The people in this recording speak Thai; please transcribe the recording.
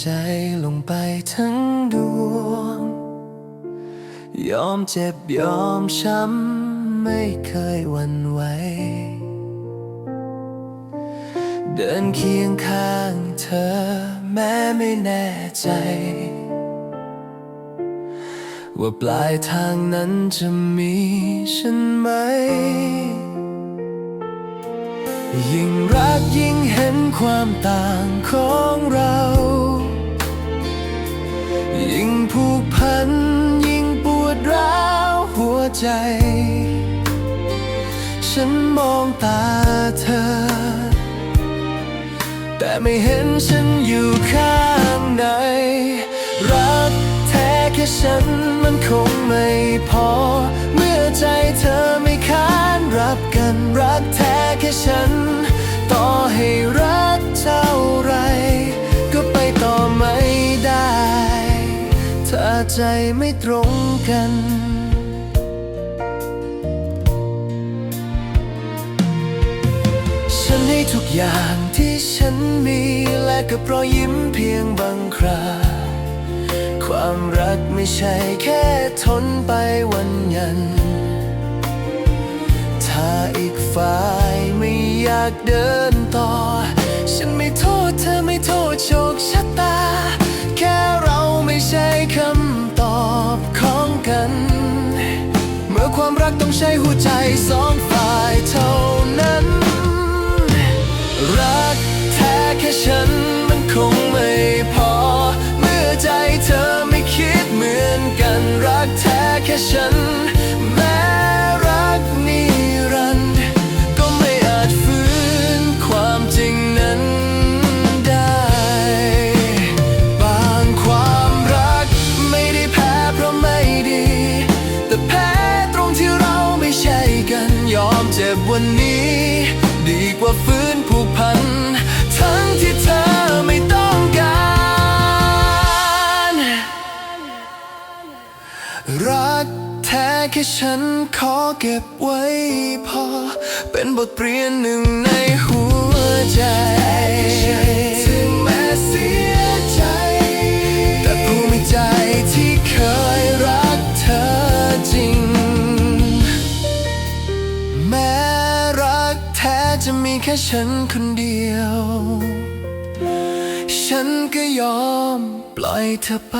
ใจลงไปทั้งดวง ยอมเจ็บยอมช้ำ ไม่เคยหวั่นไหว เดินเคียงข้างเธอแม้ไม่แน่ใจ ว่าปลายทางนั้นจะมีฉันไหม ยิ่งรักยิ่งเห็นความต่างของเรา ยิ่งผูกพัน ยิ่งปวดร้าวหัวใจ ฉันมองตาเธอ แต่ไม่เห็นฉันอยู่ข้างใน รักแท้แค่ฉันมันคงไม่พอ เมื่อใจเธอไม่ค้านรับกันรักแท้แค่ฉัน ใจไม่ตรงกัน ฉันให้ทุกอย่างที่ฉันมีและกับรอยยิ้มเพียงบางครา ความรักไม่ใช่แค่ทนไปวันยัน ถ้าอีกฝ่ายไม่อยากเดินต่อ ความรักต้องใช้หัวใจสองฝ่ายเท่านั้น รักแท้แค่ฉันขอเก็บไว้พอ เป็นบทเรียนหนึ่งในหัวใจถึงแม้เสียใจ แต่ภูมิใจที่เคยรักเธอจริง แม้รักแท้จะมีแค่ฉันคนเดียว ฉันก็ยอมปล่อยเธอไป